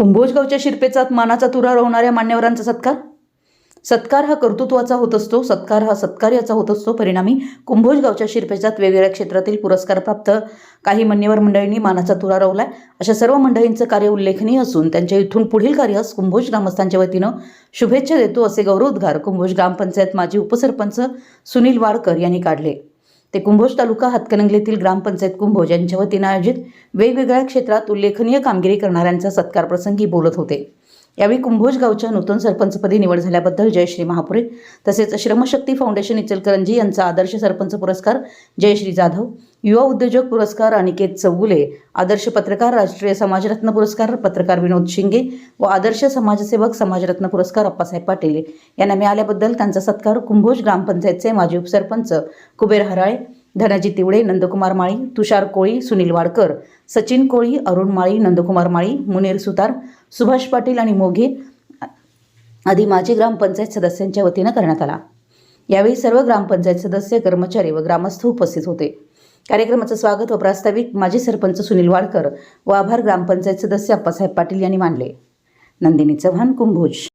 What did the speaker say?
कुंभोजगावच्या शिरपेचात मानाचा तुरा रोवणाऱ्या मान्यवरांचा सत्कार? सत्कार हा कर्तृत्वाचा होत असतो सत्कार हा सत्कार्याचा होत असतो. परिणामी कुंभोजगावच्या शिरपेचात वेगवेगळ्या क्षेत्रातील पुरस्कारप्राप्त काही मान्यवर मंडळींनी मानाचा तुरा रोवलाय. अशा सर्व मंडळींचं कार्य उल्लेखनीय असून त्यांच्या इथून पुढील कार्यास कुंभोज ग्रामस्थांच्या वतीनं शुभेच्छा देतो असे गौरवोद्गार कुंभोज ग्रामपंचायत माजी उपसरपंच सुनील वाडकर यांनी काढले. ते कुंभोज तालुका हातकणंगलेतील ग्रामपंचायत कुंभोज यांच्या वतीनं आयोजित वेगवेगळ्या क्षेत्रात उल्लेखनीय कामगिरी करणाऱ्यांचा सत्कार प्रसंगी बोलत होते. यावेळी कुंभोज गावच्या नूतन सरपंचपदी निवड झाल्याबद्दल जयश्री महापुरे तसेच श्रमशक्ती फाउंडेशन इचलकरंजी यांचा आदर्श सरपंच पुरस्कार जयश्री जाधव युवा उद्योजक पुरस्कार अनिकेत चौगुले आदर्श पत्रकार राष्ट्रीय समाजरत्न पुरस्कार पत्रकार विनोद शिंगे व आदर्श समाजसेवक समाजरत्न पुरस्कार अप्पासाहेब पाटील. यांना मिळाल्याबद्दल त्यांचा सत्कार कुंभोज ग्रामपंचायतचे माजी उपसरपंच कुबेर हराळे धनाजी तिवडे नंदकुमार माळी तुषार कोळी सुनील वाडकर सचिन कोळी अरुण माळी नंदकुमार माळी मुनीर सुतार सुभाष पाटील आणि मोघे आदी माजी ग्रामपंचायत सदस्यांच्या वतीनं करण्यात आला. यावेळी सर्व ग्रामपंचायत सदस्य कर्मचारी व ग्रामस्थ उपस्थित होते. कार्यक्रमाचं स्वागत व प्रास्ताविक माजी सरपंच सुनील वाडकर व आभार ग्रामपंचायत सदस्य अप्पासाहेब पाटील यांनी मानले. नंदिनी चव्हाण कुंभोज.